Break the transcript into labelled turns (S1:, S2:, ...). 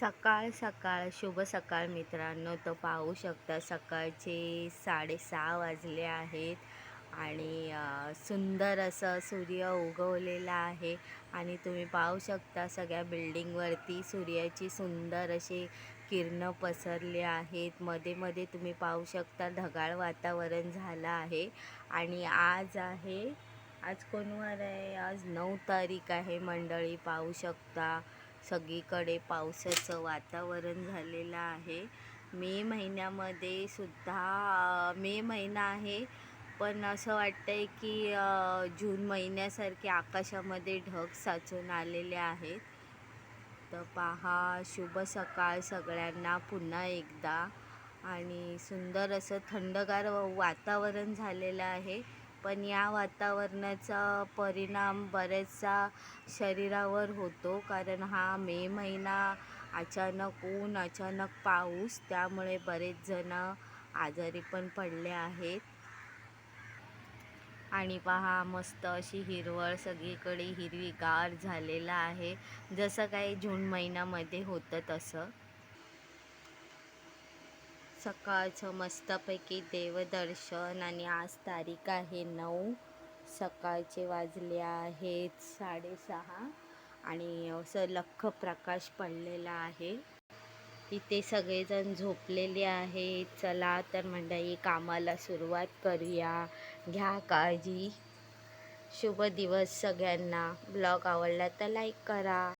S1: सकाळ सकाळ शुभ सकाळ मित्रांनो. तर पाहू शकता सकाळचे साडेसहा वाजले आहेत आणि सुंदर असं सूर्य उगवलेला आहे आणि तुम्ही पाहू शकता सगळ्या बिल्डिंगवरती सूर्याची सुंदर अशी किरणं पसरले आहेत. मध्ये मध्ये तुम्ही पाहू शकता ढगाळ वातावरण झालं आहे आणि आज आहे आज कोणवार आहे? आज नऊ तारीख आहे मंडळी. पाहू शकता सगळीकडे पावसाचं वातावरण झालेलं आहे. मे महिन्यामध्ये सुद्धा मे महिना आहे. पण असं वाटतंय की जून महिन्यासारखे आकाशामध्ये ढग साचून आलेले आहेत. तर पहा शुभ सकाळ सगळ्यांना पुन्हा एकदा. आणि सुंदर असं थंडगार वातावरण झालेलं आहे. पण या वातावरणाचा परिणाम बऱ्याचसा शरीरावर होतो. कारण हा मे महिना अचानक ऊन अचानक पाऊस त्यामुळे बरेच जण आजारी पण पडले आहेत. आणि पहा मस्त अशी हिरवळ सगळीकडे हिरवीगार झालेलं आहे. जसं काही जून महिन्यामध्ये होतं तसं. सकाळचं मस्तपैकी देवदर्शन आणि आज तारीख आहे नऊ. सकाळचे वाजले आहेत साडेसहा आणि असं लख्ख प्रकाश पडलेला आहे. इथे सगळेजण झोपलेले आहेत. चला तर मंडळी कामाला सुरुवात करूया. घ्या काळजी. शुभ दिवस सगळ्यांना. ब्लॉग आवडला तर लाईक करा.